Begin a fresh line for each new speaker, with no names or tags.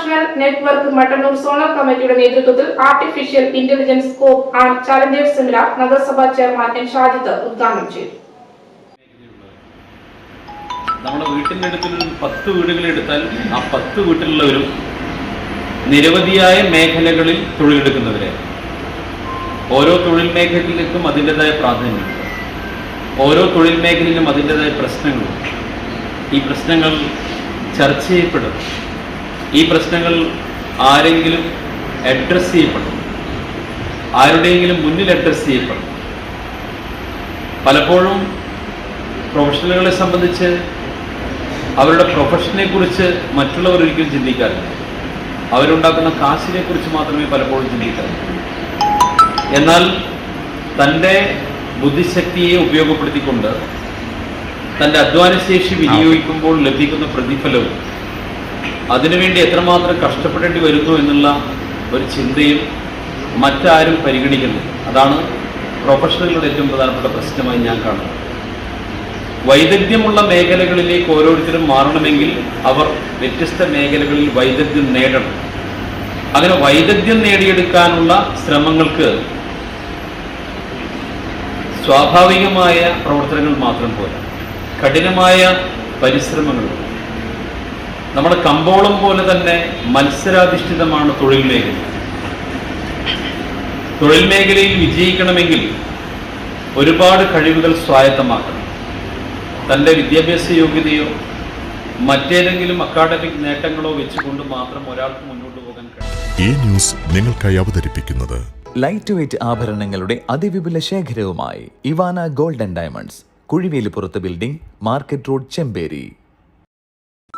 International network Mattannur zonal കമ്മിറ്റിയുടെ നേതൃത്വത്തിൽ artificial intelligence scope and challengers seminar നഗരസഭാ ചെയർമാൻ എൻ ഷാജിത്ത് ഉദ്ഘാടനം ചെയ്തു.
നമ്മുടെ വീട്ടിന്റെ അടുത്ത് പത്ത് വീടുകളെടുത്താൽ ആ പത്ത് വീട്ടിലുള്ളവരും നിരവധിയായ മേഖലകളിൽ തൊഴിലെടുക്കുന്നവരെ. ഓരോ തൊഴിൽ മേഖലയിലേക്കും അതിന്റെതായ പ്രാധാന്യമുണ്ട്. ഓരോ തൊഴിൽ മേഖലയിലും അതിന്റെതായ പ്രശ്നങ്ങളുണ്ട്. ഈ പ്രശ്നങ്ങൾ ചർച്ച ചെയ്യപ്പെടും. ഈ പ്രശ്നങ്ങൾ ആരെങ്കിലും അഡ്രസ്സ് ചെയ്യപ്പെടും. ആരുടെയെങ്കിലും മുന്നിൽ അഡ്രസ്സ് ചെയ്യപ്പെടും. പലപ്പോഴും പ്രൊഫഷണലുകളെ സംബന്ധിച്ച് അവരുടെ പ്രൊഫഷനെ കുറിച്ച് മറ്റുള്ളവർ ഒരിക്കലും ചിന്തിക്കാറില്ല. അവരുണ്ടാക്കുന്ന കാശിനെ കുറിച്ച് മാത്രമേ പലപ്പോഴും ചിന്തിക്കാറുള്ളൂ. എന്നാൽ തന്റെ ബുദ്ധിശക്തിയെ ഉപയോഗപ്പെടുത്തിക്കൊണ്ട് തന്റെ അധ്വാനശേഷി വിനിയോഗിക്കുമ്പോൾ ലഭിക്കുന്ന പ്രതിഫലവും അതിനുവേണ്ടി എത്രമാത്രം കഷ്ടപ്പെടേണ്ടി വരുന്നു എന്നുള്ള ഒരു ചിന്തയും മറ്റാരും പരിഗണിക്കുന്നില്ല. അതാണ് പ്രൊഫഷണലുകളുടെ ഏറ്റവും പ്രധാനപ്പെട്ട പ്രശ്നമായി ഞാൻ കാണുന്നത്. വൈദഗ്ധ്യമുള്ള മേഖലകളിലേക്ക് ഓരോരുത്തരും മാറണമെങ്കിൽ അവർ വ്യത്യസ്ത മേഖലകളിൽ വൈദഗ്ധ്യം നേടണം. അങ്ങനെ വൈദഗ്ധ്യം നേടിയെടുക്കാനുള്ള ശ്രമങ്ങൾക്ക് സ്വാഭാവികമായ പ്രവർത്തനങ്ങൾ മാത്രം പോരാ. കഠിനമായ പരിശ്രമങ്ങൾ നമ്മുടെ കമ്പോളം പോലെ തന്നെ മത്സരാധിഷ്ഠിതമാണ് തൊഴിൽ മേഖല. തൊഴിൽ മേഖലയിൽ വിജയിക്കണമെങ്കിൽ ഒരുപാട് കഴിവുകൾ സ്വായത്തമാക്കണം. തന്റെ വിദ്യാഭ്യാസ യോഗ്യതയോ മറ്റേതെങ്കിലും അക്കാഡമിക് നേട്ടങ്ങളോ വെച്ചുകൊണ്ട് മാത്രം ഒരാൾക്ക് മുന്നോട്ട് പോകാൻ കഴിയും.
ഈ ന്യൂസ് നിങ്ങൾക്കായി അവതരിപ്പിക്കുന്നത്
ലൈറ്റ് വെയ്റ്റ് ആഭരണങ്ങളുടെ അതിവിപുല ശേഖരവുമായി Ivana golden diamonds കുഴിവേലിപ്പുറത്ത് building market road Chemperi.